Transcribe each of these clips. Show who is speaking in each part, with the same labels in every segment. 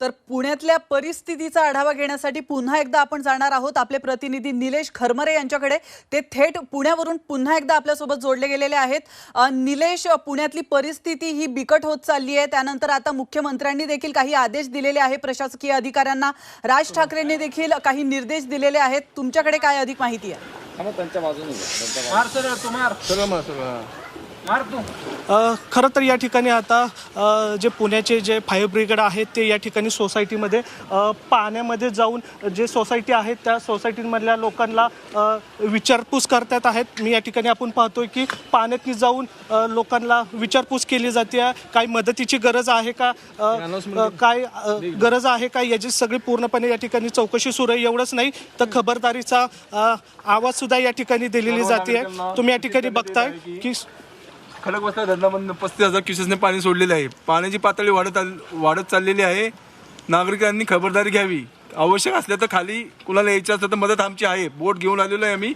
Speaker 1: तर पुण्यातल्या परिस्थितीचा आढावा घेण्यासाठी पुन्हा एकदा आपण जाणार आहोत. आपले प्रतिनिधी निलेश खरमरे यांच्याकडे. ते थेट पुण्यावरून पुन्हा एकदा आपल्यासोबत जोडले गेलेले आहेत. निलेश पुण्यातली परिस्थिती ही बिकट होत चालली आहे. त्यानंतर आता मुख्यमंत्र्यांनी देखील काही आदेश दिलेले आहे प्रशासकीय अधिकाऱ्यांना राज ठाकरेंनी देखील काही निर्देश दिलेले आहेत. तुमच्याकडे काय अधिक माहिती आहे?
Speaker 2: मग त्यांच्या बाजूने
Speaker 3: खरं तर या ठिकाणी आता जे पुण्याचे जे फायर ब्रिगेड आहेत ते या ठिकाणी सोसायटीमध्ये पाण्यामध्ये जाऊन जे सोसायटी आहेत त्या सोसायटीमधल्या लोकांना विचारपूस करतात आहेत. मी या ठिकाणी आपण पाहतोय की पाण्यात जाऊन लोकांना विचारपूस केली जाते. काही मदतीची गरज आहे का? काय गरज आहे का? याची सगळी पूर्णपणे या ठिकाणी चौकशी सुरू आहे. एवढंच नाही तर खबरदारीचा अ, आवाज सुद्धा या ठिकाणी दिलेली जाते. तुम्ही या ठिकाणी बघताय की
Speaker 4: खडकवासला धरणामधून पस्तीस हजार क्युसेसने पाणी सोडलेले आहे. पाण्याची पातळी वाढत आल- वाढत चाललेली आहे. नागरिकांनी खबरदारी घ्यावी. आवश्यक असल्या तर खाली कुणाला यायचं असलं तर मदत आमची आहे. बोट घेऊन आलेलो आहे आम्ही.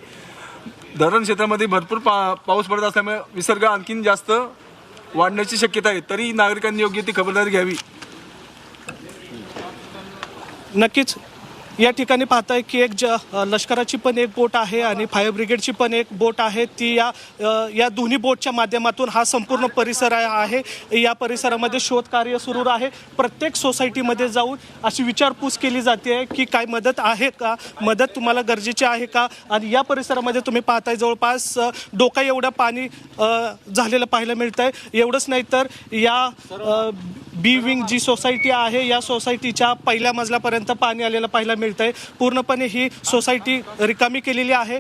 Speaker 4: धरण क्षेत्रामध्ये भरपूर पा पाऊस पडत असल्यामुळे विसर्ग आणखीन जास्त वाढण्याची शक्यता आहे. तरी नागरिकांनी योग्य ती खबरदारी घ्यावी.
Speaker 3: नक्कीच. या ठिकाणी पाहताय की एक ज लष्कराची पण एक बोट आहे आणि फायर ब्रिगेडची पण एक बोट आहे. ती या या दोन्ही बोटच्या माध्यमातून हा संपूर्ण परिसर आहे आहे. या परिसरामध्ये शोध कार्य सुरू आहे. प्रत्येक सोसायटीमध्ये जाऊन अशी विचारपूस केली जाते आहे की काय मदत आहे का? मदत तुम्हाला गरजेची आहे का? आणि या परिसरामध्ये तुम्ही पाहताय जवळपास डोका एवढं पाणी झालेलं पाहायला मिळतं आहे एवढंच नाही तर या बी विंग जी सोसायटी आहे या सोसायटीच्या पहिल्या मजल्यापर्यंत पाणी आलेलं पाहायला मिळतं आहे पूर्णपणे ही सोसायटी रिकामी केलेली आहे.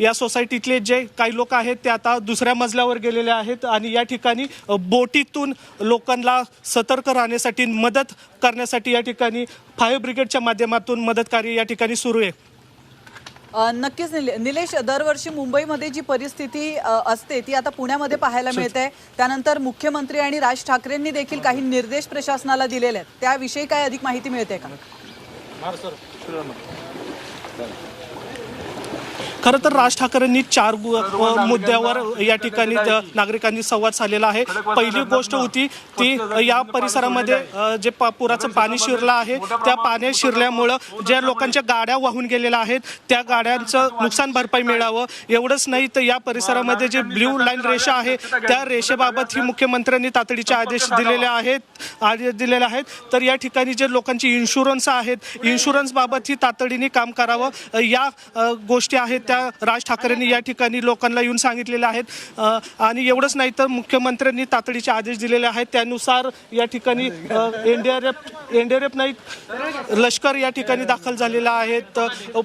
Speaker 3: या सोसायटीतले जे काही लोक आहेत ते आता दुसऱ्या मजल्यावर गेलेले आहेत आणि या ठिकाणी बोटीतून लोकांना सतर्क राहण्यासाठी मदत करण्यासाठी या ठिकाणी फायर ब्रिगेडच्या माध्यमातून मदत कार्य या ठिकाणी सुरू आहे.
Speaker 1: नक्कीच निले- निलेश दरवर्षी मुंबईमध्ये जी परिस्थिती असते ती आता पुण्यामध्ये पाहायला मिळते. त्यानंतर मुख्यमंत्री आणि राज ठाकरेंनी देखील काही निर्देश प्रशासनाला दिलेले आहेत. त्याविषयी काय अधिक माहिती मिळते का?
Speaker 5: मार सर.
Speaker 3: खरं तर राज ठाकरेंनी चार मुद्द्यावर या ठिकाणी नागरिकांनी संवाद साधलेला आहे. पहिली गोष्ट होती ती या परिसरामध्ये जे पुराचं पाणी शिरलं आहे त्या पाणी शिरल्यामुळं ज्या लोकांच्या गाड्या वाहून गेलेल्या आहेत त्या गाड्यांचं नुकसान भरपाई मिळावं. एवढंच नाही तर या परिसरामध्ये जे ब्ल्यू लाईन रेषा आहे त्या रेषेबाबत ही मुख्यमंत्र्यांनी तातडीचे आदेश दिलेले आहेत आदेश दिलेले आहेत. तर या ठिकाणी जे लोकांची इन्शुरन्स आहेत इन्शुरन्स बाबत ही तातडीने काम करावं. या गोष्टी आहेत त्या राज ठाकरेंनी या ठिकाणी लोकांना येऊन सांगितलेले आहेत. आणि एवढंच नाही तर मुख्यमंत्र्यांनी तातडीचे आदेश दिलेले आहेत. त्यानुसार या ठिकाणी एनडीआरएफ एनडीआरएफ नाही लष्कर या ठिकाणी दाखल झालेलं आहे.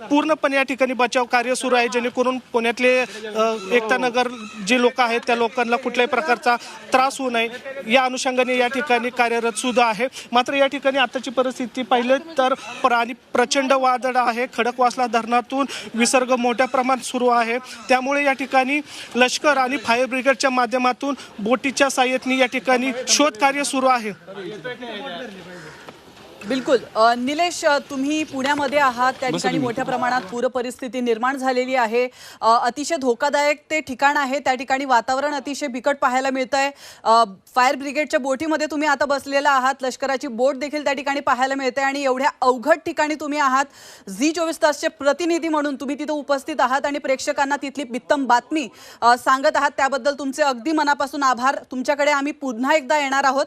Speaker 3: पूर्णपणे या ठिकाणी बचाव कार्य सुरू आहे. जेणेकरून पुण्यातले एकतानगर जे लोक आहेत त्या लोकांना कुठल्याही प्रकारचा त्रास होऊ नये. या अनुषंगाने या ठिकाणी कार्यरत सुद्धा आहे. मात्र या ठिकाणी आताची परिस्थिती पाहिलं तर प्राणी प्रचंड वादळ आहे. खडकवासला धरणातून विसर्ग मोठ्या प्रमाणात सुरू आहे. त्यामुळे या ठिकाणी लष्कर आणि फायर ब्रिगेडच्या माध्यमातून बोटीच्या साह्याने या ठिकाणी शोध कार्य सुरू आहे.
Speaker 1: बिलकुल. निलेश तुम्ही पुण्यामध्ये आहात. त्या ठिकाणी मोठ्या प्रमाणात पूर परिस्थिती निर्माण झालेली आहे. अतिशय धोकादायक ते ठिकाण आहे. त्या ठिकाणी वातावरण अतिशय बिकट पाहायला मिळत आहे फायर ब्रिगेडच्या बोटीमध्ये तुम्ही आता बसलेला आहात. लष्कराची बोट देखील त्या ठिकाणी पाहायला मिळते आणि एवढ्या अवघड ठिकाणी तुम्ही आहात. झी चोवीस तासचे प्रतिनिधी म्हणून तुम्ही तिथं उपस्थित आहात आणि प्रेक्षकांना तिथली बित्तम बातमी सांगत आहात. त्याबद्दल तुमचे अगदी मनापासून आभार. तुमच्याकडे आम्ही पुन्हा एकदा येणार आहोत.